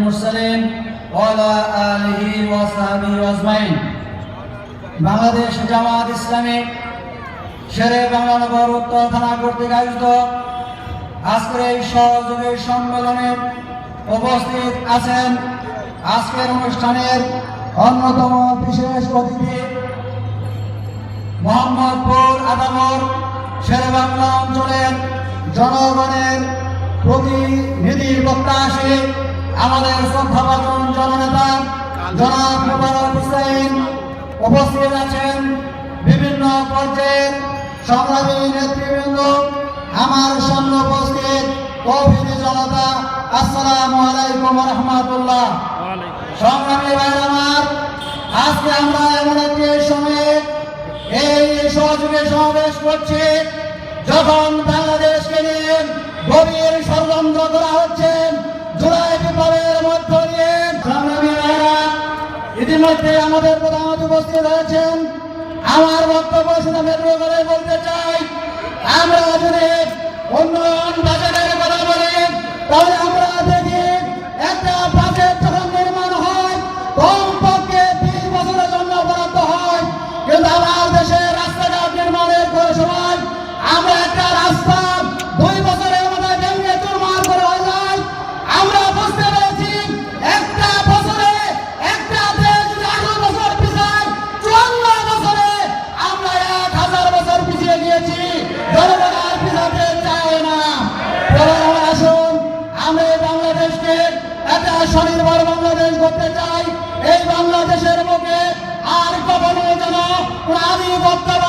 المرسلين وعلى آله وصحبه أجمعين বাংলাদেশ জামাত ইসলামী শেরে বাংলানগর উত্তর থানা কর্তৃক আয়োজিত আজকের এই সহযোগী সম্মেলনে উপস্থিত আছেন আজকের অনুষ্ঠানের অন্যতম বিশেষ অতিথি মোহাম্মদপুর আদামর শেরেবাংলা অঞ্চলের জনগণের প্রতিনিধি প্রত্যাশী আমাদের শ্রদ্ধাভাজন জননেতা জনাব মোবারক হুসাইন উপস্থিত আছেন বিভিন্ন পর্যায়ের সংগ্রামী নেতৃবৃন্দ। আমার সামনে উপস্থিত কৌমিনী জনতা, আসসালামু আলাইকুম রহমতুল্লাহ। সংগ্রামী আমার, আজকে আমরা এমন একটি সময়ে এই সহযোগে সমাবেশ করছি, যখন বাংলাদেশকে নিয়ে ইতিমধ্যে আমাদের প্রধানমন্ত্রী উপস্থিত হয়েছেন আমার বক্তব্য সেটা মেট্রো করে বলতে চাই, আমরা যদি উন্নয়ন বাজেটের কথা বলি তাহলে আমরা দেখি স্বনির্ভর বাংলাদেশ করতে চাই। এই বাংলাদেশের মুখে আর কখনো যেন প্রাণী আধিপত্যবাদী